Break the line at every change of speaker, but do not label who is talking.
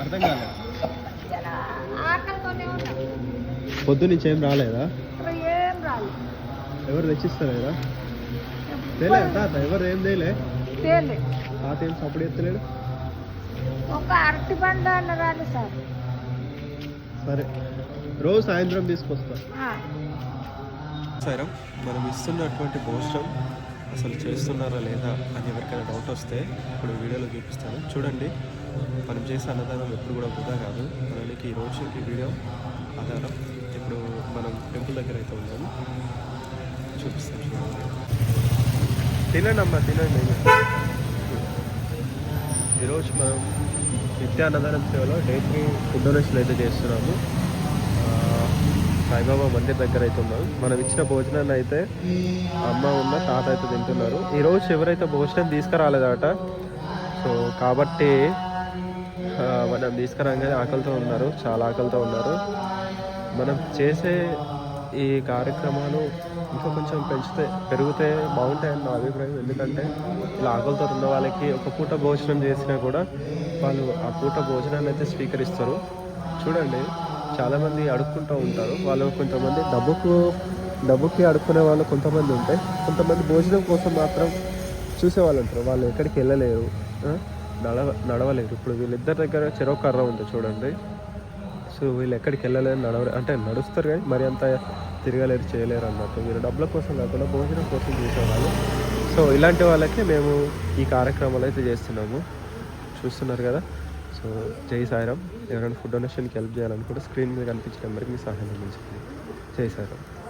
అర్థం కాలేదు పొద్దు నుంచి ఏం రాలేదా? ఎవరు తెచ్చిస్తలేదా? తేలే తాత ఎవరు ఏం తేలే? తాత ఏం సపోర్ట్ ఎత్తలేడు
ఒక అరటి పండు సార్.
సరే. రోజు సాయంత్రం తీసుకొస్తా. సరే మనం ఇస్తున్నటువంటి భోజనం అసలు చేస్తున్నారా లేదా అని ఎవరికైనా డౌట్ వస్తే ఇప్పుడు వీడియోలో చూపిస్తాను. చూడండి. మనం చేసే అన్నదానం ఎప్పుడు కూడా వృధా కాదు. మనకి ఈ రోజు ఈ వీడియో ఆధారం. ఇప్పుడు మనం టెంపుల్ దగ్గర అయితే ఉన్నాము చూపిస్తాం చూడండి తినండి. అమ్మా తినండి ఈరోజు మనం నిత్య అన్నదానం సేవలో డే త్రీ ఫుడ్ డొనేషన్ అయితే చేస్తున్నాము. సాయిబాబా మందిర్ దగ్గర అయితే ఉన్నాం. మనం ఇచ్చిన భోజనాన్ని అయితే అమ్మ ఉన్న తాత అయితే తింటున్నారు. ఈరోజు ఎవరైతే భోజనం తీసుకురాలేదట సో కాబట్టి మనం తీసుకురాగానే ఆకలితో ఉన్నారు చాలా ఆకలితో ఉన్నారు. మనం చేసే ఈ కార్యక్రమాలు ఇంకా కొంచెం పెంచితే పెరిగితే బాగుంటాయని నా అభిప్రాయం. ఎందుకంటే ఇలా ఆకలితో ఉన్న వాళ్ళకి ఒక పూట భోజనం చేసినా కూడా వాళ్ళు ఆ పూట భోజనాన్ని అయితే స్వీకరిస్తారు. చూడండి చాలామంది అడుక్కుంటూ ఉంటారు. వాళ్ళు కొంతమంది డబ్బుకు డబ్బుకి అడుక్కునే వాళ్ళు కొంతమంది ఉంటాయి కొంతమంది భోజనం కోసం మాత్రం చూసేవాళ్ళు ఉంటారు. వాళ్ళు ఎక్కడికి వెళ్ళలేరు. నడవ నడవలేరు. ఇప్పుడు వీళ్ళిద్దరి దగ్గర చెరో కర్ర ఉంది చూడండి. సో వీళ్ళు ఎక్కడికి వెళ్ళలేరు నడవలేరు అంటే నడుస్తారు కానీ మరి అంత తిరగలేరు చేయలేరు అన్నట్టు. వీరు డబ్బుల కోసం కాకుండా భోజనం కోసం చేసేవాళ్ళు. సో ఇలాంటి వాళ్ళకి మేము ఈ కార్యక్రమాలు అయితే చేస్తున్నాము. చూస్తున్నారు కదా? సో జై సాయిరామ్. ఎవరైనా ఫుడ్ డొనేషన్కి హెల్ప్ చేయాలనుకుంటే స్క్రీన్ మీద కనిపించిన నెంబర్కి మీ సహాయం అందించండి. జై సాయిరామ్.